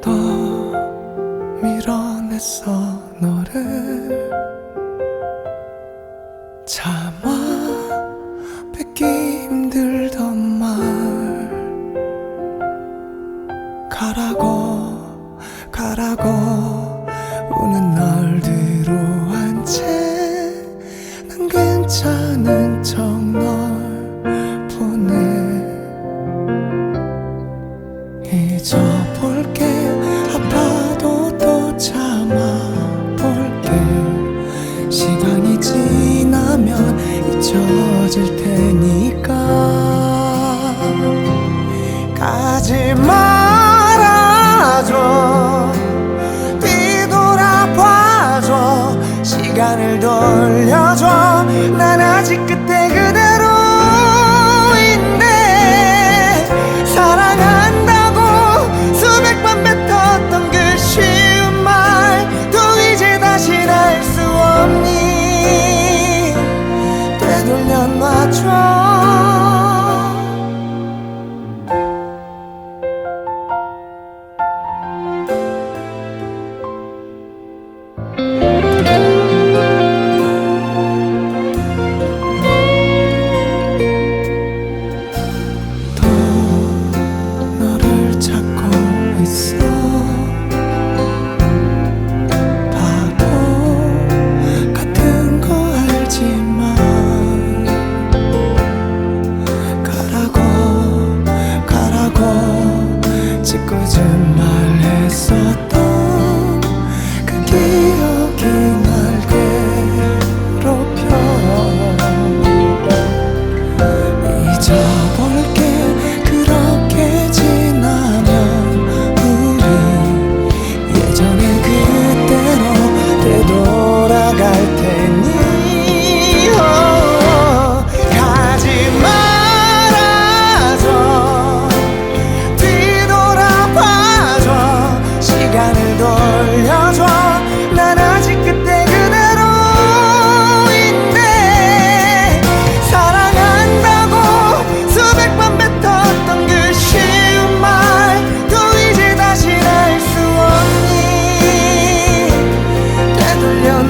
또 밀어냈어 너를 참아 뺏기 힘들던 말. 가라고 가라고. 보내 잊어볼게. 아파도 또 참아볼게. 시간이 지나면 잊혀질 테니까. 가지 말아줘. 뒤돌아봐줘. 시간을 돌려줘. 난 아직 끝